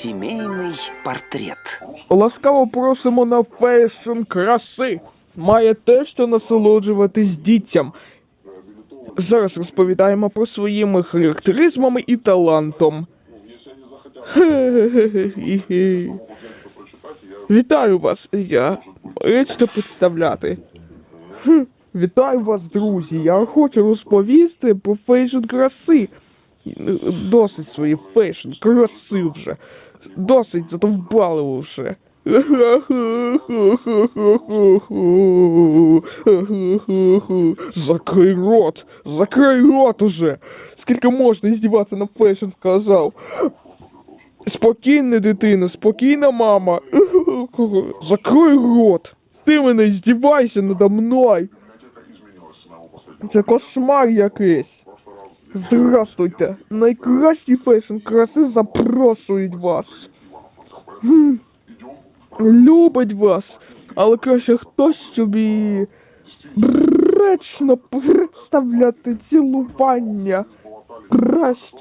Сімейний портрет. Ласкаво просимо на фешн краси. Має те, що насолоджуватись дітям. Зараз розповідаємо про своїми характеризмами і талантом. Вітаю вас, я речто представляти. Вітаю вас, друзі. Я хочу розповісти про фешн краси. Досить свої фешн краси вже. Досить задовбали вже. Закрий рот! Закрий рот уже! Скільки можна здіватися на фешн сказав? Спокійно, дитино, спокійно, мама. Закрий рот! Ти мене здівайся надо мною! Це кошмар якийсь. Здравствуйте! Найкращий фешн краси запрошують вас. Хм. Любить вас, але краще хтось собі бречно представляти цілування. Краще.